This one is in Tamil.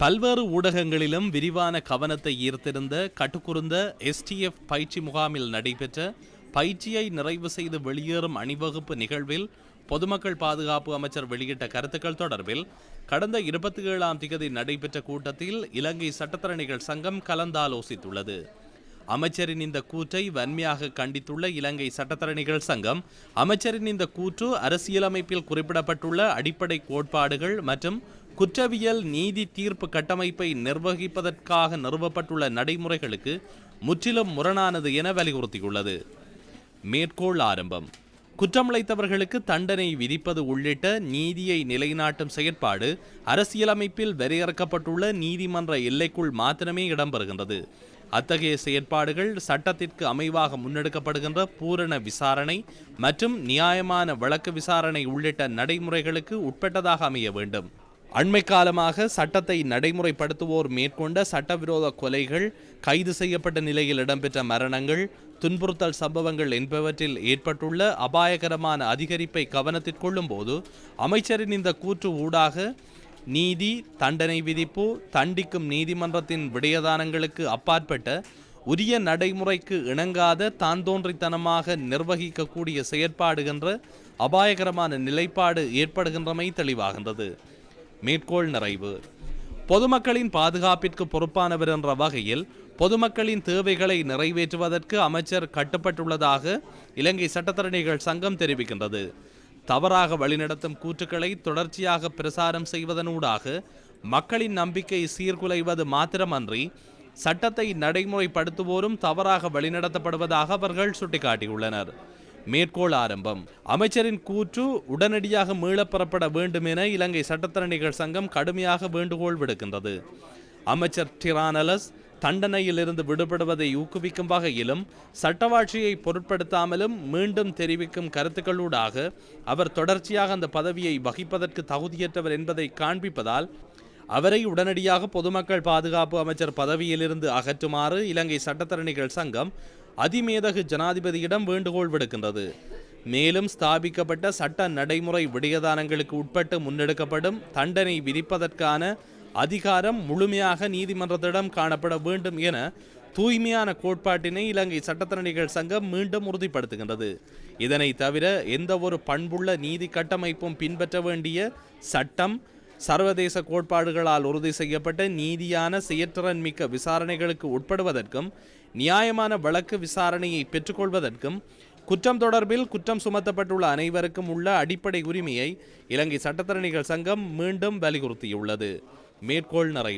பல்வேறு ஊடகங்களிலும் விரிவான கவனத்தை ஈர்த்திருந்த கட்டுக்குறுந்த எஸ்டிஎஃப் பயிற்சி முகாமில் நடைபெற்ற பயிற்சியை நிறைவு செய்து வெளியேறும் அணிவகுப்பு நிகழ்வில் பொதுமக்கள் பாதுகாப்பு அமைச்சர் வெளியிட்ட கருத்துக்கள் தொடர்பில் கடந்த இருபத்தி ஏழாம் திகதி நடைபெற்ற கூட்டத்தில் இலங்கை சட்டத்தரணிகள் சங்கம் கலந்தாலோசித்துள்ளது. அமைச்சரின் இந்த கூற்றை வன்மையாக கண்டித்துள்ள இலங்கை சட்டத்தரணிகள் சங்கம் அமைச்சரின் இந்த கூற்று அரசியலமைப்பில் குறிப்பிடப்பட்டுள்ள அடிப்படை கோட்பாடுகள் மற்றும் குற்றவியல் நீதி தீர்ப்பு கட்டமைப்பை நிர்வகிப்பதற்காக நிறுவப்பட்டுள்ள நடைமுறைகளுக்கு முற்றிலும் முரணானது என வலியுறுத்தியுள்ளது. மேற்கோள் ஆரம்பம். குற்றமிழைத்தவர்களுக்கு தண்டனை விதிப்பது உள்ளிட்ட நீதியை நிலைநாட்டும் செயற்பாடு அரசியலமைப்பில் வரையறுக்கப்பட்டுள்ள நீதிமன்ற எல்லைக்குள் மாத்திரமே இடம்பெறுகின்றது. அத்தகைய செயற்பாடுகள் சட்டத்திற்கு அமைவாக முன்னெடுக்கப்படுகின்ற பூரண விசாரணை மற்றும் நியாயமான வழக்கு விசாரணை உள்ளிட்ட நடைமுறைகளுக்கு உட்பட்டதாக அமைய வேண்டும். அண்மை காலமாக சட்டத்தை நடைமுறைப்படுத்துவோர் மேற்கொண்ட சட்டவிரோத கொலைகள் கைது செய்யப்பட்ட நிலையில் இடம்பெற்ற மரணங்கள் துன்புறுத்தல் சம்பவங்கள் என்பவற்றில் ஏற்பட்டுள்ள அபாயகரமான அதிகரிப்பை கவனத்திற்கொள்ளும் போது அமைச்சரின் இந்த கூற்று ஊடாக நீதி தண்டனை விதிப்பு தண்டிக்கும் நீதிமன்றத்தின் விடயதானங்களுக்கு அப்பாற்பட்ட உரிய நடைமுறைக்கு இணங்காத தான் தோன்றித்தனமாக நிர்வகிக்கக்கூடிய செயற்பாடு என்ற அபாயகரமான நிலைப்பாடு ஏற்படுகின்றமை தெளிவாகின்றது. மேற்கோள் நிறைவு. பொதுமக்களின் பாதுகாப்பிற்கு பொறுப்பானவர் என்ற வகையில் பொதுமக்களின் தேவைகளை நிறைவேற்றுவதற்கு அமைச்சர் கட்டுப்பட்டுள்ளதாக இலங்கை சட்டத்தரணிகள் சங்கம் தெரிவிக்கின்றது. தவறாக வழிநடத்தும் கூற்றுக்களை தொடர்ச்சியாக பிரசாரம் செய்வதனூடாக மக்களின் நம்பிக்கை சீர்குலைவது மாத்திரமன்றி சட்டத்தை நடைமுறைப்படுத்துவோரும் தவறாக வழிநடத்தப்படுவதாக அவர்கள் சுட்டிக்காட்டியுள்ளனர். மேற்கோள் ஆரம்பம். அமைச்சரின் கூற்று உடனடியாக மீளப்பெறப்பட வேண்டும் என இலங்கை சட்டத்தரணிகள் சங்கம் கடுமையாக வேண்டுகோள் விடுக்கின்றது. அமைச்சர் டிரானலஸ் தண்டனையிலிருந்து விடுபடுவதை ஊக்குவிக்கும் வகையிலும் சட்டவாட்சியை பொருட்படுத்தாமலும் மீண்டும் தெரிவிக்கும் கருத்துக்களூடாக அவர் தொடர்ச்சியாக அந்த பதவியை வகிப்பதற்கு தகுதியற்றவர் என்பதை காண்பிப்பதால் அவரை உடனடியாக பொதுமக்கள் பாதுகாப்பு அமைச்சர் பதவியிலிருந்து அகற்றுமாறு இலங்கை சட்டத்தரணிகள் சங்கம் அதிமேதகு ஜனாதிபதியிடம் வேண்டுகோள் விடுக்கின்றது. மேலும் ஸ்தாபிக்கப்பட்ட சட்ட நடைமுறை விடயதானங்களுக்கு உட்பட்டு முன்னெடுக்கப்படும் தண்டனை விதிப்பதற்கான அதிகாரம் முழுமையாக நீதிமன்றத்திடம் காணப்பட வேண்டும் என தூய்மையான கோட்பாட்டினை இலங்கை சட்டத்தரணிகள் சங்கம் மீண்டும் உறுதிப்படுத்துகின்றது. இதனை தவிர எந்த ஒரு பண்புள்ள நீதி கட்டமைப்பும் பின்பற்ற வேண்டிய சட்டம் சர்வதேச கோட்பாடுகளால் உறுதி செய்யப்பட்ட நீதியான செயற்றிறன் மிக்க விசாரணைகளுக்கு உட்படுவதற்கும் நியாயமான வழக்கு விசாரணையை பெற்றுக்கொள்வதற்கும் குற்றம் தொடர்பில் குற்றம் சுமத்தப்பட்டுள்ள அனைவருக்கும் உள்ள அடிப்படை உரிமையை இலங்கை சட்டத்தரணிகள் சங்கம் மீண்டும் வலியுறுத்தியுள்ளது. மேற்கோள் நிறை